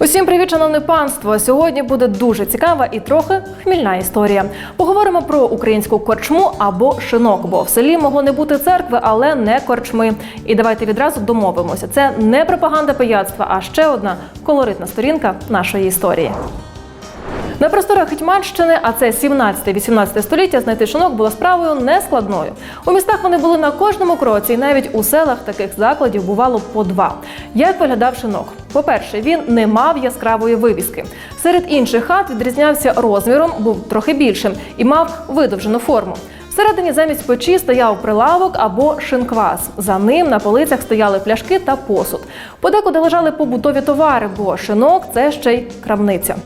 Усім привіт, шановне панство! Сьогодні буде дуже цікава і трохи хмільна історія. Поговоримо про українську корчму або шинок, бо в селі могло не бути церкви, але не корчми. І давайте відразу домовимося. Це не пропаганда пияцтва, а ще одна колоритна сторінка нашої історії. На просторах Гетьманщини, а це 17-18 століття, знайти шинок було справою нескладною. У містах вони були на кожному кроці, і навіть у селах таких закладів бувало по два. Як виглядав шинок? По-перше, він не мав яскравої вивіски. Серед інших хат відрізнявся розміром, був трохи більшим і мав видовжену форму. Всередині замість печі стояв прилавок або шинквас. За ним на полицях стояли пляшки та посуд. Подекуди лежали побутові товари, бо шинок це ще й крамниця.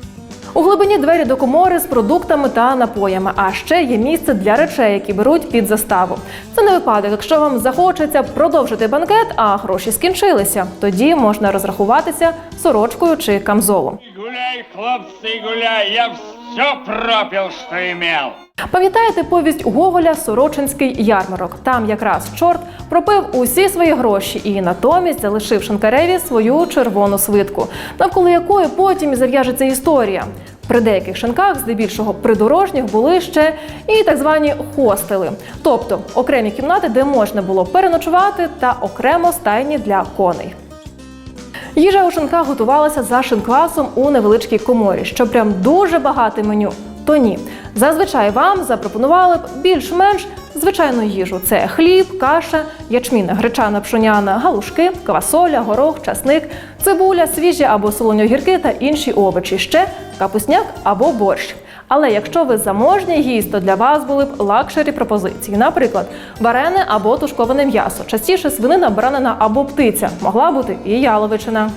У глибині двері до комори з продуктами та напоями, а ще є місце для речей, які беруть під заставу. Це не випадок, якщо вам захочеться продовжити банкет, а гроші скінчилися. Тоді можна розрахуватися сорочкою чи камзолом. Гуляй, хлопцы, гуляй, я все пропил, что имел. Пам'ятаєте повість Гоголя Сорочинський ярмарок? Там якраз чорт пропив усі свої гроші і натомість залишив Шинкареві свою червону свитку, навколо якої потім і зав'яжеться історія. При деяких шинках, здебільшого придорожніх, були ще і так звані хостели, тобто окремі кімнати, де можна було переночувати, та окремо стайні для коней. Їжа у шинках готувалася за шинквасом у невеличкій коморі, що прям дуже багате меню. То ні, зазвичай вам запропонували б більш-менш звичайну їжу: це хліб, каша, ячмінна, гречана, пшоняна, галушки, квасоля, горох, часник, цибуля, свіжі або солоні огірки та інші овочі, ще капусняк або борщ. Але якщо ви заможній гість, то для вас були б лакшері пропозиції, наприклад, варене або тушковане м'ясо, частіше свинина, баранина або птиця, могла бути і яловичина.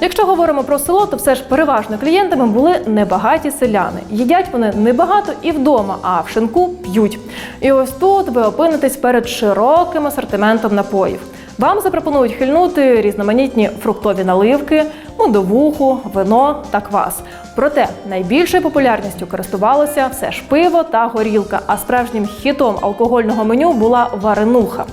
Якщо говоримо про село, то все ж переважно клієнтами були небагаті селяни. Їдять вони небагато і вдома, а в шинку п'ють. І ось тут ви опинитесь перед широким асортиментом напоїв. Вам запропонують хильнути різноманітні фруктові наливки, медовуху, вино та квас. Проте найбільшою популярністю користувалося все ж пиво та горілка. А справжнім хітом алкогольного меню була варенуха.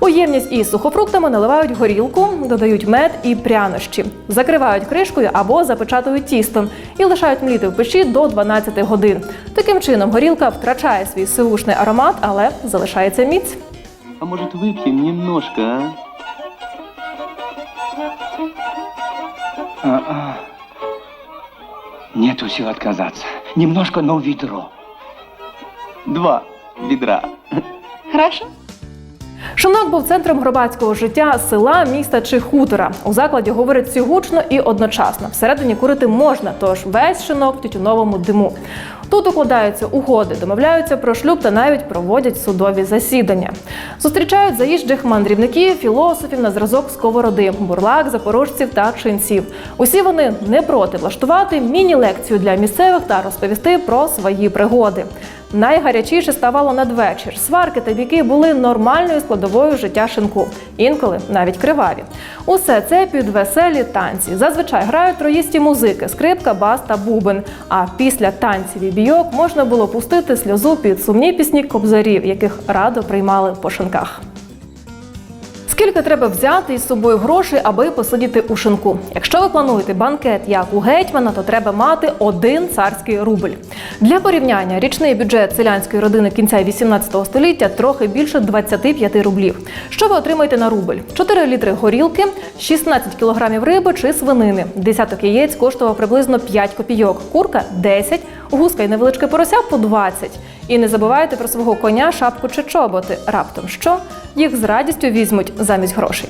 У ємність із сухофруктами наливають горілку, додають мед і прянощі, закривають кришкою або запечатують тістом і лишають мліти в печі до 12 годин. Таким чином горілка втрачає свій сивушний аромат, але залишається міць. А может выпьем немножко? А, Нету сил отказаться. Немножко, но ведро. Два ведра. Шинок був центром громадського життя села, міста чи хутора. У закладі говорять всі і одночасно. Всередині курити можна, тож весь шинок в тютюновому диму. Тут укладаються угоди, домовляються про шлюб та навіть проводять судові засідання. Зустрічають заїжджих мандрівників, філософів на зразок сковороди, бурлак, запорожців та ченців. Усі вони не проти влаштувати міні-лекцію для місцевих та розповісти про свої пригоди. Найгарячіше ставало надвечір. Сварки та біки були нормальною складовою життя шинку, інколи навіть криваві. Усе це під веселі танці. Зазвичай грають троїсті музики: скрипка, бас та бубен. А після танців і бійок можна було пустити сльозу під сумні пісні кобзарів, яких радо приймали по шинках. Скільки треба взяти із собою грошей, аби посидіти у шинку? Якщо ви плануєте банкет як у гетьмана, то треба мати один царський рубль. Для порівняння річний бюджет селянської родини кінця 18 століття трохи більше 25 рублів. Що ви отримаєте на рубль? 4 літри горілки, 16 кілограмів риби чи свинини. Десяток яєць коштував приблизно 5 копійок, курка 10, гуска і невеличке порося по 20. І не забувайте про свого коня, шапку чи чоботи. Раптом що їх з радістю візьмуть замість грошей.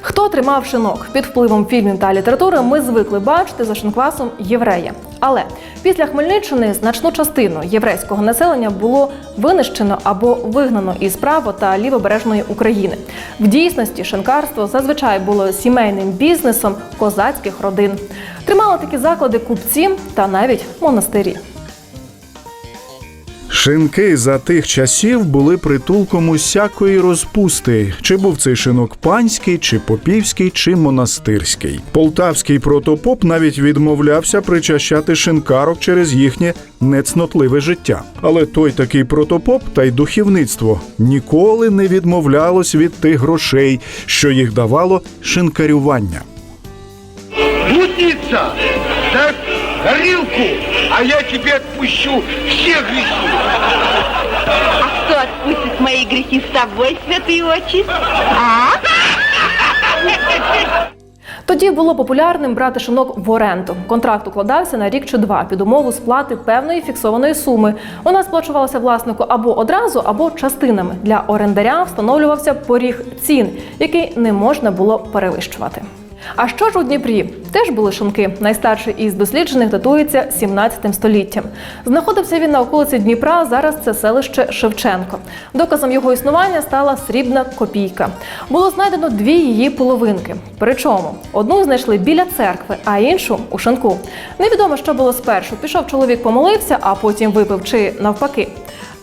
Хто тримав шинок під впливом фільмів та літератури, ми звикли бачити за шинквасом єврея. Але після Хмельниччини значну частину єврейського населення було винищено або вигнано із право та лівобережної України. В дійсності шинкарство зазвичай було сімейним бізнесом козацьких родин. Тримали такі заклади купці та навіть монастирі. Шинки за тих часів були притулком усякої розпусти, чи був цей шинок панський, чи попівський, чи монастирський. Полтавський протопоп навіть відмовлявся причащати шинкарок через їхнє нецнотливе життя. Але той такий протопоп та й духовництво ніколи не відмовлялось від тих грошей, що їх давало шинкарювання. Блудница! Ставь горилку, а я тебе отпущу все грехи. А кто отпустит мои грехи с тобой, святые очи? А? Тоді було популярним брати шинок в оренду. Контракт укладався на рік чи два під умову сплати певної фіксованої суми. Вона сплачувалася власнику або одразу, або частинами. Для орендаря встановлювався поріг цін, який не можна було перевищувати. А що ж у Дніпрі? Теж були шинки. Найстарший із досліджених датується 17 століттям. Знаходився він на околиці Дніпра. Зараз це селище Шевченко. Доказом його існування стала срібна копійка. Було знайдено дві її половинки. Причому одну знайшли біля церкви, а іншу у шинку. Невідомо, що було спершу. Пішов чоловік, помолився, а потім випив чи навпаки.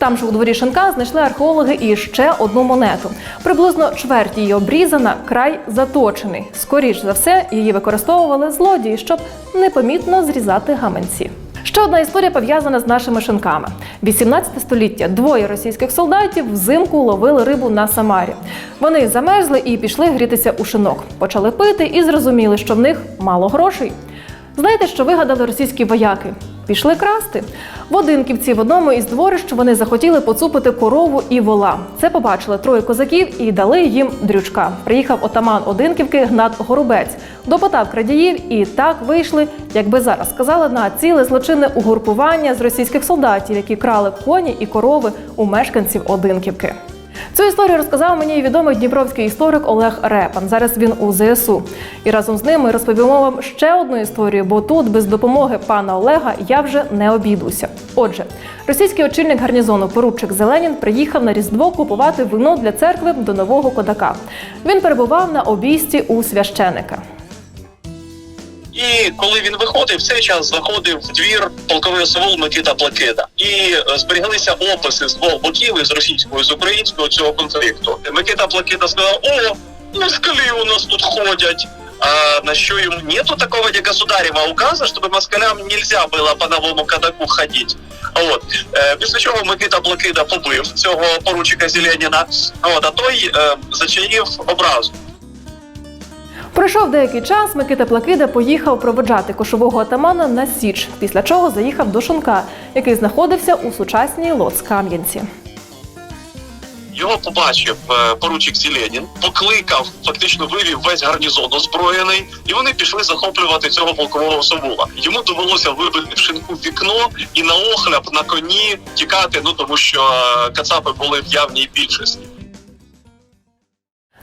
Там же у дворі шинка знайшли археологи і ще одну монету. Приблизно чверть її обрізана, край заточений. Скоріш за все, її використовували злодії, щоб непомітно зрізати гаманці. Ще одна історія пов'язана з нашими шинками. 18 століття двоє російських солдатів взимку ловили рибу на Самарі. Вони замерзли і пішли грітися у шинок. Почали пити і зрозуміли, що в них мало грошей. Знаєте, що вигадали російські вояки? Пішли красти. В Одинківці в одному із дворищ вони захотіли поцупити корову і вола. Це побачили троє козаків і дали їм дрючка. Приїхав отаман Одинківки Гнат Горобець, допитав крадіїв, і так вийшли, як би зараз сказали, на ціле злочинне угрупування з російських солдатів, які крали коні і корови у мешканців Одинківки. Цю історію розказав мені відомий дніпровський історик Олег Репан. Зараз він у ЗСУ. І разом з ним ми розповімо вам ще одну історію, бо тут без допомоги пана Олега я вже не обійдуся. Отже, російський очільник гарнізону поручик Зеленін приїхав на Різдво купувати вино для церкви до нового кодака. Він перебував на обійсті у священика. І коли він виходив, в цей час заходив в двір полковий осавул Микита Плакида. І е, зберігалися описи з двох боків із російського і з українського цього конфлікту. Микита Плакида сказав: О, москалі у нас тут ходять. А на що йому нету такого не государева указа, щоб москалям нельзя було по новому кадаку ходити. От е, після чого Микита Плакида побив цього поручика Зеленіна. От а той е, зачинив образу. Пройшов деякий час. Микита Плакида поїхав проведжати кошового атамана на Січ, після чого заїхав до Шунка, який знаходився у сучасній Лоцкам'янці. Його побачив е, поручик Зеленін, покликав, фактично вивів весь гарнізон озброєний, і вони пішли захоплювати цього полкового совула. Йому довелося вибити в шинку вікно і на охляп на коні тікати. Ну тому що е, кацапи були в явній більшості.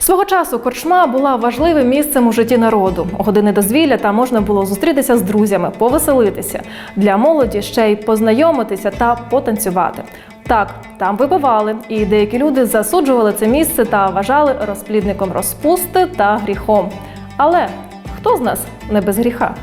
Свого часу корчма була важливим місцем у житті народу. Години дозвілля там можна було зустрітися з друзями, повеселитися. Для молоді ще й познайомитися та потанцювати. Так, там вибивали, і деякі люди засуджували це місце та вважали розплідником розпусти та гріхом. Але хто з нас не без гріха?